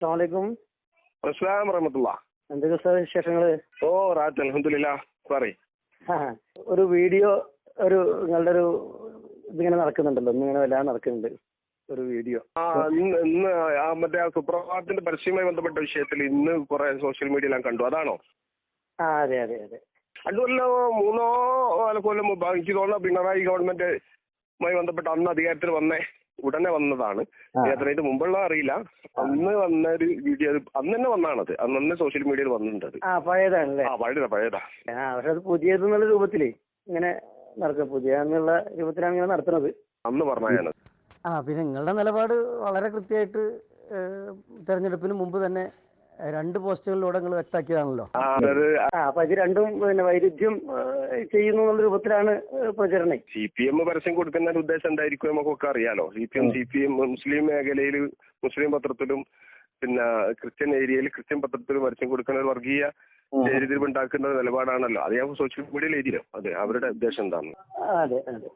അസ്സാമലൈക്കും അസ്ലാം റഹമത്തുള്ള എന്തൊക്കെ സാർ വിശേഷങ്ങൾ? ഓ റാത്ത് ഒരു വീഡിയോ ഒരു നിങ്ങളുടെ ഒരു ഇതിങ്ങനെ നടക്കുന്നുണ്ടല്ലോ ഇങ്ങനെ വല്ലാതെ നടക്കുന്നുണ്ട് ഒരു വീഡിയോ. ആ ഇന്ന് ഇന്ന് ആ മറ്റേ ആ സുപ്രഭാതത്തിന്റെ പരസ്യവുമായി ബന്ധപ്പെട്ട വിഷയത്തിൽ ഇന്ന് കുറെ സോഷ്യൽ മീഡിയയിലാണ് കണ്ടു അതാണോ? ആ അതെ അതെ അതെ. അതുമല്ലോ മൂന്നോ നാല് കൊല്ലം മുമ്പ് എനിക്ക് തോന്നുന്നു പിണറായി ഗവൺമെന്റുമായി ബന്ധപ്പെട്ട് അന്ന് അധികാരത്തിൽ വന്നേ. ഉടനെ വന്നതാണ്. ആ. എത്രയായിട്ട് മുമ്പുള്ള അറിയില്ല. അന്ന് വന്ന ഒരു വീഡിയോ അന്ന് തന്നെ അത് അന്ന് തന്നെ സോഷ്യൽ മീഡിയയിൽ വന്നിട്ടുണ്ട് അത്. ആ പഴയതാണല്ലേ? ആ പഴയതാ പഴയതാ. ആ പക്ഷെ അത് പുതിയത് എന്നുള്ള രൂപത്തിലേ ഇങ്ങനെ നടക്കുക. പുതിയ എന്നുള്ള രൂപത്തിലാണ് ഇങ്ങനെ നടത്തുന്നത്. അന്ന് പറഞ്ഞാണ് ആ പിന്നെ നിങ്ങളുടെ നിലപാട് വളരെ കൃത്യമായിട്ട് തെരഞ്ഞെടുപ്പിന് മുമ്പ് തന്നെ രണ്ട് പോസ്റ്റുകളിലൂടെ നിങ്ങൾ ആ അപ്പൊ ഇത് രണ്ടും പിന്നെ വൈരുദ്ധ്യം ചെയ്യുന്നു എന്നുള്ള രൂപത്തിലാണ് പ്രചരണം. സി പി എം പരസ്യം കൊടുക്കുന്ന ഉദ്ദേശം എന്തായിരിക്കും നമുക്കൊക്കെ അറിയാലോ. C P M C P M മുസ്ലിം മേഖലയിൽ മുസ്ലിം പത്രത്തിലും പിന്നെ ക്രിസ്ത്യൻ ഏരിയയിൽ ക്രിസ്ത്യൻ പത്രത്തിലും പരസ്യം കൊടുക്കുന്ന ഒരു വർഗീയ ഉണ്ടാക്കുന്ന നിലപാടാണല്ലോ. അത് ഞാൻ സോഷ്യൽ മീഡിയയിൽ എഴുതിയോ അതെ അവരുടെ ഉദ്ദേശം എന്താണ്? അതെ അതെ.